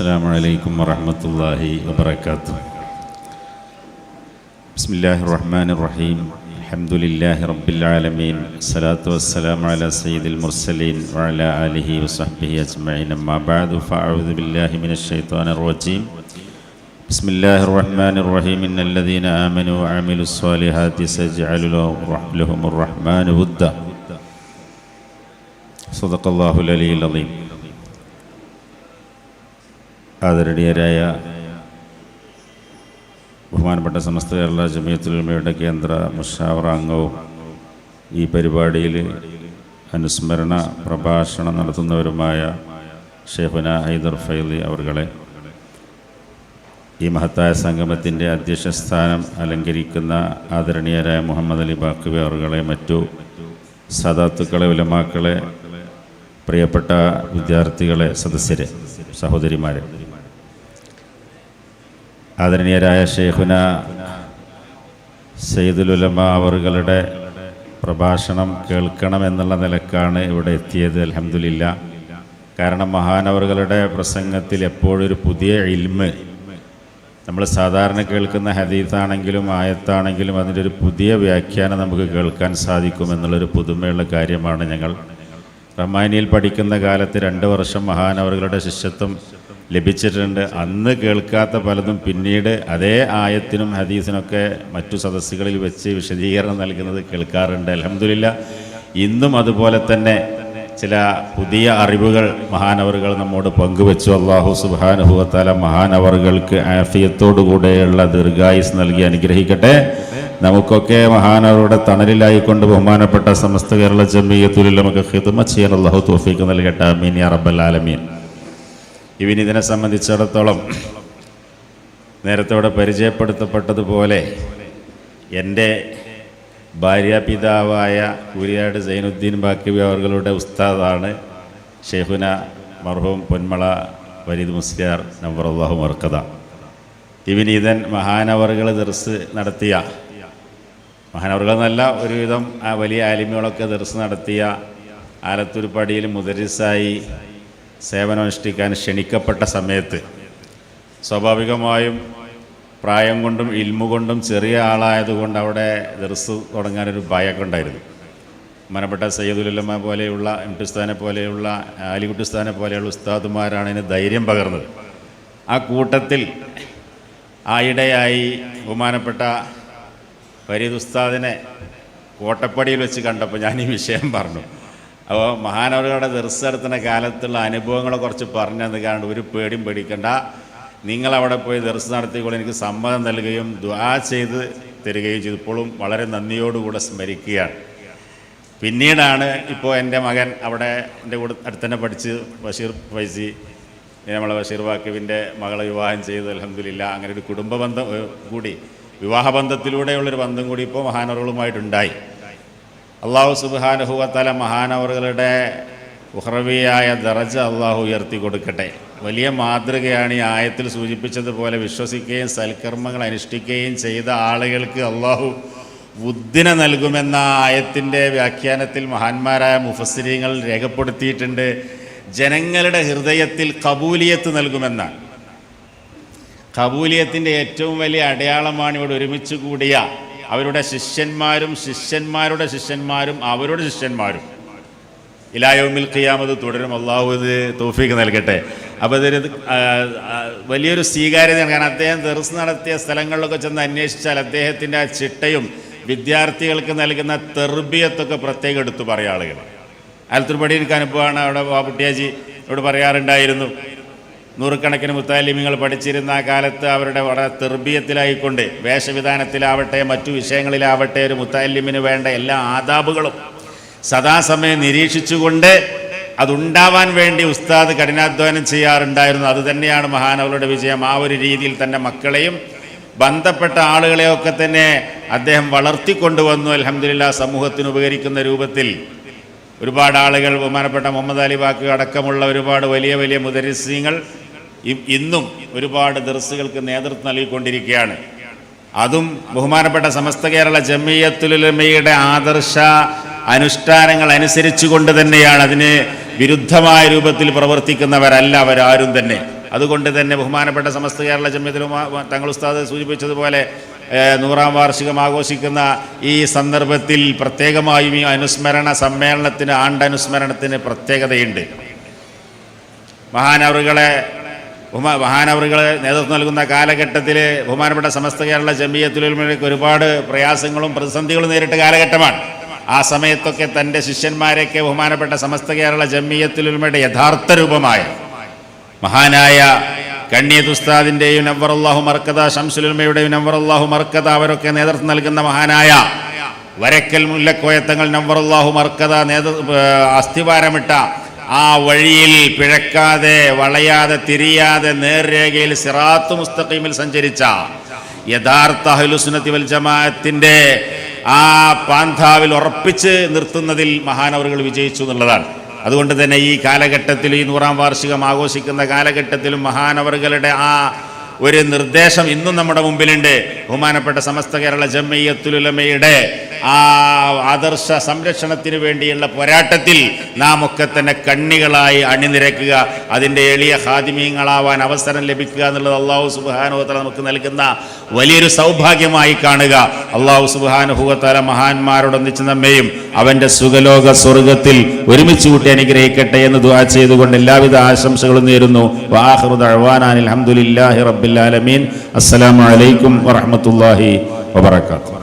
السلام عليكم ورحمة الله وبركاته بسم الله الرحمن الرحيم الحمد لله رب العالمين الصلاة والسلام على سيد المرسلين وعلى آله وصحبه أجمعين أما بعد فأعوذ بالله من الشيطان الرجيم بسم الله الرحمن الرحيم إن الذين آمنوا وعملوا الصالحات سيجعل لهم- لهم الرحمن ودا صدق الله العلي العظيم ആദരണീയരായ ബഹുമാനപ്പെട്ട സമസ്ത കേരള ജമിയത്തുലമയുടെ കേന്ദ്ര മുഷാവറ അംഗവും ഈ പരിപാടിയിൽ അനുസ്മരണ പ്രഭാഷണം നടത്തുന്നവരുമായ ഷെഹുന ഹൈദർ ഫൈലി അവർകളെ ഈ മഹത്തായ സംഗമത്തിന്റെ അധ്യക്ഷ സ്ഥാനം അലങ്കരിക്കുന്ന ആദരണീയരായ മുഹമ്മദ് അലി ബാക്കുബി അവർകളെ മറ്റു സദാത്തുക്കളെ ഉലമാക്കളെ പ്രിയപ്പെട്ട വിദ്യാർത്ഥികളെ സദസ്യരെ സഹോദരിമാരെ. ആദരണീയരായ ഷെയ്ഖുന സെയ്ദുലുലമ അവറുകളുടെ പ്രഭാഷണം കേൾക്കണമെന്നുള്ള നിലക്കാണ് ഇവിടെ എത്തിയത് അലഹമില്ല കാരണം മഹാനവറുകളുടെ പ്രസംഗത്തിൽ എപ്പോഴൊരു പുതിയ ഇൽമ് നമ്മൾ സാധാരണ കേൾക്കുന്ന ഹദീത്താണെങ്കിലും ആയത്താണെങ്കിലും അതിന്റെ ഒരു പുതിയ വ്യാഖ്യാനം നമുക്ക് കേൾക്കാൻ സാധിക്കുമെന്നുള്ളൊരു പുതുമയുള്ള കാര്യമാണ് ഞങ്ങൾ. റഹ്മാനിയിൽ പഠിക്കുന്ന കാലത്ത് രണ്ട് വർഷം മഹാനവറുകളുടെ ശിഷ്യത്വം ലഭിച്ചിട്ടുണ്ട്. അന്ന് കേൾക്കാത്ത പലതും പിന്നീട് അതേ ആയത്തിനും ഹദീസിനൊക്കെ മറ്റു സദസ്സുകളിൽ വെച്ച് വിശദീകരണം നൽകുന്നത് കേൾക്കാറുണ്ട്. അലഹമില്ല ഇന്നും അതുപോലെ തന്നെ ചില പുതിയ അറിവുകൾ മഹാനവറുകൾ നമ്മോട് പങ്കുവെച്ചു. അള്ളാഹു സുബാനുഭവത്താല മഹാനവറുകൾക്ക് ആഫിയത്തോടുകൂടെയുള്ള ദീർഘായുസ് നൽകി അനുഗ്രഹിക്കട്ടെ. നമുക്കൊക്കെ മഹാനവരുടെ തണലിലായിക്കൊണ്ട് ബഹുമാനപ്പെട്ട സമസ്ത കേരള ജമീയത്തുലിൽ നമുക്ക് ഹിദ്മ ചെയ്യാൻ അള്ളാഹു തോഫീക്ക് നൽകട്ടെ. അമീൻ യാ ഇവനിതിനെ സംബന്ധിച്ചിടത്തോളം നേരത്തെ അവിടെ പരിചയപ്പെടുത്തപ്പെട്ടതുപോലെ എന്റെ ഭാര്യാപിതാവായ കൂരിയാട് സൈനുദ്ദീൻ ബാക്കിബി അവർകളുടെ ഉസ്താദാണ് ഷെഹുന മർഹൂം പൊന്മള വരീദ് മുസ്ലിയാർ നമ്പർ അള്ളാഹു മർക്കഥ ഇവനീതൻ മഹാനവറുകൾ ദർസ് നടത്തിയ മഹാനവറുകൾ എന്നല്ല ഒരുവിധം ആ വലിയ ആലിമികളൊക്കെ ദർസ് നടത്തിയ ആലത്തൂർ പടിയിൽ മുദരിസായി സേവനമനുഷ്ഠിക്കാൻ ക്ഷണിക്കപ്പെട്ട സമയത്ത് സ്വാഭാവികമായും പ്രായം കൊണ്ടും ഇൽമു കൊണ്ടും ചെറിയ ആളായതുകൊണ്ട് അവിടെ ദർസ് തുടങ്ങാനൊരു ഭയമൊക്കെ ഉണ്ടായിരുന്നു. മനപ്പെട്ട സയ്യദുലമ്മ പോലെയുള്ള എംടുസ്ഥാനെ പോലെയുള്ള ആലികുട്ടിസ്ഥാനെ പോലെയുള്ള ഉസ്താദുമാരാണ് ഇതിന് ധൈര്യം പകർന്നത്. ആ കൂട്ടത്തിൽ ആയിടെയായി ബഹുമാനപ്പെട്ട ഫരീദ് ഉസ്താദിനെ കോട്ടപ്പടിയിൽ വെച്ച് കണ്ടപ്പോൾ ഞാൻ ഈ വിഷയം പറഞ്ഞു. അപ്പോൾ മഹാനവറുകളുടെ ദർസ് നടത്തുന്ന കാലത്തുള്ള അനുഭവങ്ങളെ കുറച്ച് പറഞ്ഞു കാരണം ഒരു പേടിയും പേടിക്കണ്ട. നിങ്ങളവിടെ പോയി ദർശനം നടത്തിയപ്പോൾ എനിക്ക് സമ്മതം നൽകുകയും ദ്വാ ചെയ്ത് തരികയും ചെയ്തു. ഇപ്പോഴും വളരെ നന്ദിയോടുകൂടെ സ്മരിക്കുകയാണ്. പിന്നീടാണ് ഇപ്പോൾ എന്റെ മകൻ അവിടെ എന്റെ കൂടെ അടുത്ത് തന്നെ പഠിച്ച് ബഷീർ ഫൈസി നമ്മളെ ബഷീർ വാക്കിവിന്റെ മകളെ വിവാഹം ചെയ്ത് അലഹമില്ല അങ്ങനെ ഒരു കുടുംബ ബന്ധം കൂടി വിവാഹബന്ധത്തിലൂടെയുള്ളൊരു ബന്ധം കൂടി ഇപ്പോൾ മഹാനവറുകളുമായിട്ടുണ്ടായി. അള്ളാഹു സുബാനുഹുവത്തല മഹാനവറുകളുടെ ഉഹ്റവിയായ ദറജ അള്ളാഹു ഉയർത്തി കൊടുക്കട്ടെ. വലിയ മാതൃകയാണ് ഈ ആയത്തിൽ സൂചിപ്പിച്ചതുപോലെ വിശ്വസിക്കുകയും സൽക്കർമ്മങ്ങൾ അനുഷ്ഠിക്കുകയും ചെയ്ത ആളുകൾക്ക് അള്ളാഹു ബുദ്ധിന നൽകുമെന്ന ആയത്തിന്റെ വ്യാഖ്യാനത്തിൽ മഹാന്മാരായ മുഫസ്സിരിങ്ങൾ രേഖപ്പെടുത്തിയിട്ടുണ്ട്. ജനങ്ങളുടെ ഹൃദയത്തിൽ കബൂലിയത്ത് നൽകുമെന്നാണ്. കബൂലിയത്തിന്റെ ഏറ്റവും വലിയ അടയാളമാണ് ഇവിടെ ഒരുമിച്ച് കൂടിയ അവരുടെ ശിഷ്യന്മാരും ശിഷ്യന്മാരുടെ ശിഷ്യന്മാരും അവരുടെ ശിഷ്യന്മാരും. ഇലായോമിൽ ഖിയാമത് തുടരും. അള്ളാഹു ഇത് തോഫീക്ക് നൽകട്ടെ. അപ്പോൾ ഇതൊരു വലിയൊരു സ്വീകാര്യതയാണ്. കാരണം അദ്ദേഹം ദർസ് നടത്തിയ സ്ഥലങ്ങളിലൊക്കെ ചെന്ന് അന്വേഷിച്ചാൽ അദ്ദേഹത്തിന്റെ ആ ചിട്ടയും വിദ്യാർത്ഥികൾക്ക് നൽകുന്ന തെർബിയത്തൊക്കെ പ്രത്യേകം എടുത്തു പറയാളുകൾ ആളുകൾ. ആലത്തൂർപടി എനിക്ക് അനുഭവമാണ് അവിടെ ബാബുട്ടിയാജി ഇവിടെ പറയാറുണ്ടായിരുന്നു. നൂറുകണക്കിന് മുത്താലിമികൾ പഠിച്ചിരുന്ന ആ കാലത്ത് അവരുടെ വളരെ തെർബീയത്തിലായിക്കൊണ്ട് വേഷവിധാനത്തിലാവട്ടെ മറ്റു വിഷയങ്ങളിലാവട്ടെ ഒരു മുത്താലിമിന് വേണ്ട എല്ലാ ആദാബുകളും സദാസമയം നിരീക്ഷിച്ചുകൊണ്ട് അതുണ്ടാവാൻ വേണ്ടി ഉസ്താദ് കഠിനാധ്വാനം ചെയ്യാറുണ്ടായിരുന്നു. അതുതന്നെയാണ് മഹാനവളുടെ വിജയം. ആ ഒരു രീതിയിൽ തന്നെ മക്കളെയും ബന്ധപ്പെട്ട ആളുകളെയൊക്കെ തന്നെ അദ്ദേഹം വളർത്തിക്കൊണ്ടുവന്നു. അലഹമില്ല സമൂഹത്തിന് ഉപകരിക്കുന്ന രൂപത്തിൽ ഒരുപാട് ആളുകൾ ബഹുമാനപ്പെട്ട മുഹമ്മദ് അലി ബാക്കി അടക്കമുള്ള ഒരുപാട് വലിയ വലിയ മുദരിസ്യങ്ങൾ ഇന്നും ഒരുപാട് ദർസുകൾക്ക് നേതൃത്വം നൽകിക്കൊണ്ടിരിക്കുകയാണ്. അതും ബഹുമാനപ്പെട്ട സമസ്ത കേരള ജമിയത്തുലമയുടെ ആദർശ അനുഷ്ഠാനങ്ങൾ അനുസരിച്ചുകൊണ്ട് തന്നെയാണ് അതിന് വിരുദ്ധമായ രൂപത്തിൽ പ്രവർത്തിക്കുന്നവരല്ല അവരാരും തന്നെ. അതുകൊണ്ട് തന്നെ ബഹുമാനപ്പെട്ട സമസ്ത കേരള ജമ്യത്തിൽ തങ്ങൾ ഉസ്താദ് സൂചിപ്പിച്ചതുപോലെ നൂറാം വാർഷികം ആഘോഷിക്കുന്ന ഈ സന്ദർഭത്തിൽ പ്രത്യേകമായും ഈ അനുസ്മരണ സമ്മേളനത്തിന് ആണ്ടനുസ്മരണത്തിന് പ്രത്യേകതയുണ്ട്. മഹാനവറുകളെ ബഹുമാ മഹാനവറുകൾ നേതൃത്വം നൽകുന്ന കാലഘട്ടത്തിൽ ബഹുമാനപ്പെട്ട സമസ്ത കേരള ജമീയത്തുലമയ്ക്ക് ഒരുപാട് പ്രയാസങ്ങളും പ്രതിസന്ധികളും നേരിട്ട കാലഘട്ടമാണ്. ആ സമയത്തൊക്കെ തന്റെ ശിഷ്യന്മാരെയൊക്കെ ബഹുമാനപ്പെട്ട സമസ്ത കേരള ജമീയത്തുലമയുടെ യഥാർത്ഥ രൂപമായ മഹാനായ കണ്ണിയത് ഉസ്താദിന്റെയും നവറല്ലാഹു മർക്കത ഷംസുലുമയുടെയും നവറല്ലാഹു മർക്കത അവരൊക്കെ നേതൃത്വം നൽകുന്ന മഹാനായ വരക്കൽ മുല്ലക്കോയത്തങ്ങൾ നവറല്ലാഹു മർക്കത നേതൃ അസ്ഥിവാരമിട്ട ആ വഴിയിൽ പിഴക്കാതെ വളയാതെ തിരിയാതെ നേർരേഖയിൽ സിറാത്തു മുസ്തഖീമിൽ സഞ്ചരിച്ച യഥാർത്ഥ അഹ്ലുസുന്നത്തി വൽ ജമാഅത്തിന്റെ ആ പാന്താവിൽ ഉറപ്പിച്ച് നിർത്തുന്നതിൽ മഹാനവറുകൾ വിജയിച്ചു എന്നുള്ളതാണ്. അതുകൊണ്ട് തന്നെ ഈ കാലഘട്ടത്തിൽ ഈ നൂറാം വാർഷികം ആഘോഷിക്കുന്ന കാലഘട്ടത്തിലും മഹാനവറുകളുടെ ആ ഒരു നിർദ്ദേശം ഇന്നും നമ്മുടെ മുമ്പിലുണ്ട്. ബഹുമാനപ്പെട്ട സമസ്ത കേരള ജമ്മയ്യത്തുലമയുടെ ആ ആദർശ സംരക്ഷണത്തിന് വേണ്ടിയുള്ള പോരാട്ടത്തിൽ നാം ഒക്കെ തന്നെ കണ്ണികളായി അണിനിരക്കുക. അതിന്റെ എളിയ ഹാദിമീങ്ങളാവാൻ അവസരം ലഭിക്കുക എന്നുള്ളത് അള്ളാഹു സുബാനുഹത്തല നമുക്ക് നൽകുന്ന വലിയൊരു സൗഭാഗ്യമായി കാണുക. അള്ളാഹു സുബാനുഭവത്തല മഹാന്മാരോടൊന്നിച്ച് നമ്മയും അവന്റെ സുഖലോക സ്വർഗത്തിൽ ഒരുമിച്ച് കൂട്ടി അനുഗ്രഹിക്കട്ടെ എന്ന് ദുആ ചെയ്തുകൊണ്ട് എല്ലാവിധ ആശംസകളും നേരുന്നു. വാഹൃദ് അഹ്വാനാൻ അലഹമുല്ലാഹി റബ്ബിൽ ആലമീൻ. അസ്സലാമു അലൈക്കും വറഹ്മത്തുള്ളാഹി വബറകാതുഹു.